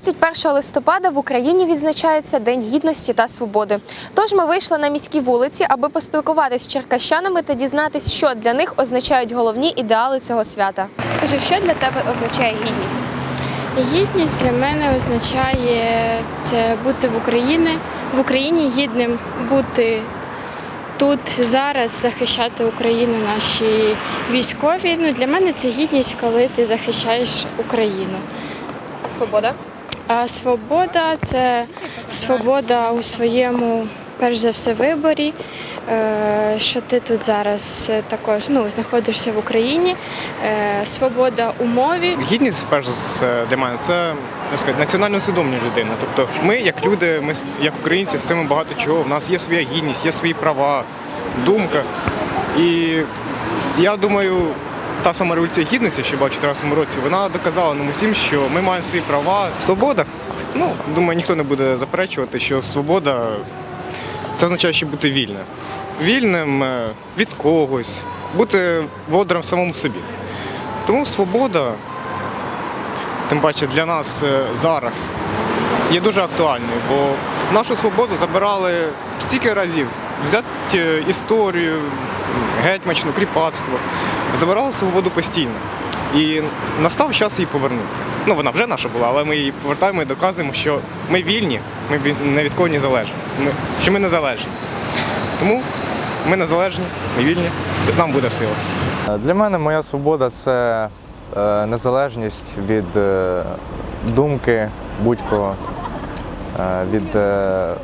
21 листопада в Україні відзначається День гідності та свободи. Тож ми вийшли на міські вулиці, аби поспілкуватись з черкащанами та дізнатись, що для них означають головні ідеали цього свята. Скажи, що для тебе означає гідність? Гідність для мене означає це бути в Україні, в Україні гідним, бути тут зараз, захищати Україну, наші військові. Ну для мене це гідність, коли ти захищаєш Україну. А свобода? А свобода це свобода у своєму, перш за все, виборі. е, Що ти тут зараз е, також ну, знаходишся в Україні, е, свобода у мові. Гідність, перш за все, для мене, це національно усвідомлена людина. Тобто ми, як люди, ми як українці, з цим багато чого. У нас є своя гідність, є свої права, думка. І я думаю, та сама революція гідності, що була в 2014 році, вона доказала нам усім, що ми маємо свої права. Свобода. Ну, думаю, ніхто не буде заперечувати, що свобода це означає, що бути вільним. Вільним е, від когось, бути володарем самому собі. Тому свобода, тим паче для нас е, зараз, є дуже актуальною, бо нашу свободу забирали стільки разів. Взяти е, історію, гетьмачну, кріпацтво. Забирали свободу постійно. І настав час її повернути. Ну, вона вже наша була, але ми її повертаємо і доказуємо, що ми вільні, ми не від кого не залежні, ми, що ми незалежні. Тому ми незалежні, ми вільні, з нам буде сила. Для мене моя свобода це е, незалежність від е, думки будь-кого, е, від е,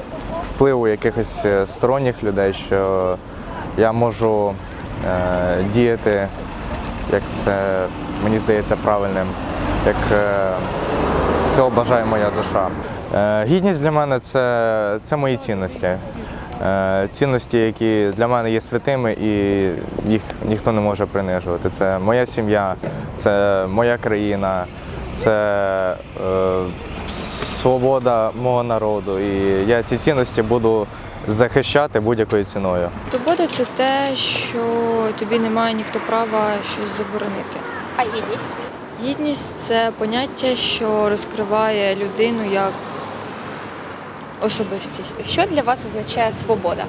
впливу якихось е, сторонніх людей, що я можу е, діяти, як це мені здається правильним, як е, цього бажає моя душа. Е, Гідність для мене це, це мої цінності. Е, Цінності, які для мене є святими, і їх ніхто не може принижувати. Це моя сім'я, це моя країна, це е, свобода мого народу. І я ці цінності буду захищати будь-якою ціною. Свобода це те, що тобі немає ніхто права щось заборонити. А гідність? Гідність це поняття, що розкриває людину як особистість. Що для вас означає свобода?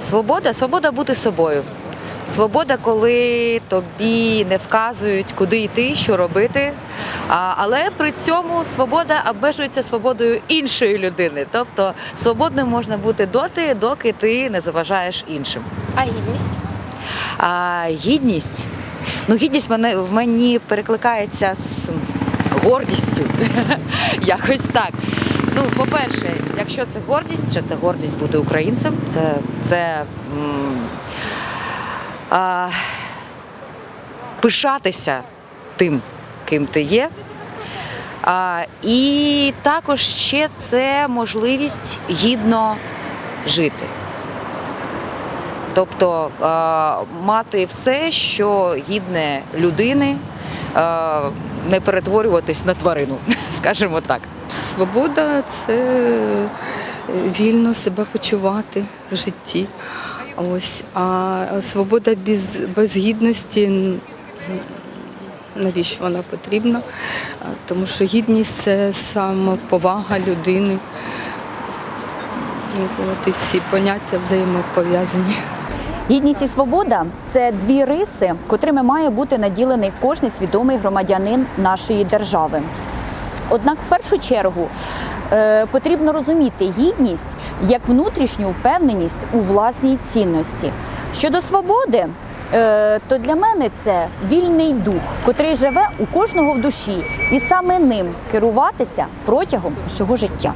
Свобода свобода бути собою. Свобода, коли тобі не вказують, куди йти, що робити. Але при цьому свобода обмежується свободою іншої людини. Тобто свободним можна бути доти, доки ти не заважаєш іншим. А гідність? А гідність. Ну, гідність мене в мені перекликається з гордістю. Якось так. Ну, по-перше, якщо це гордість, що це гордість бути українцем, це, це м, а, пишатися тим, ким ти є. А, і також ще це можливість гідно жити. Тобто е, мати все, що гідне людини, е, не перетворюватись на тварину, скажімо так. Свобода це вільно себе почувати в житті. Ось. А свобода без, без гідності, навіщо вона потрібна? Тому що гідність це самоповага людини. От, і ці поняття взаємопов'язані. Гідність і свобода це дві риси, котрими має бути наділений кожний свідомий громадянин нашої держави. Однак, в першу чергу, е, потрібно розуміти гідність як внутрішню впевненість у власній цінності. Щодо свободи, е, то для мене це вільний дух, котрий живе у кожного в душі, і саме ним керуватися протягом усього життя.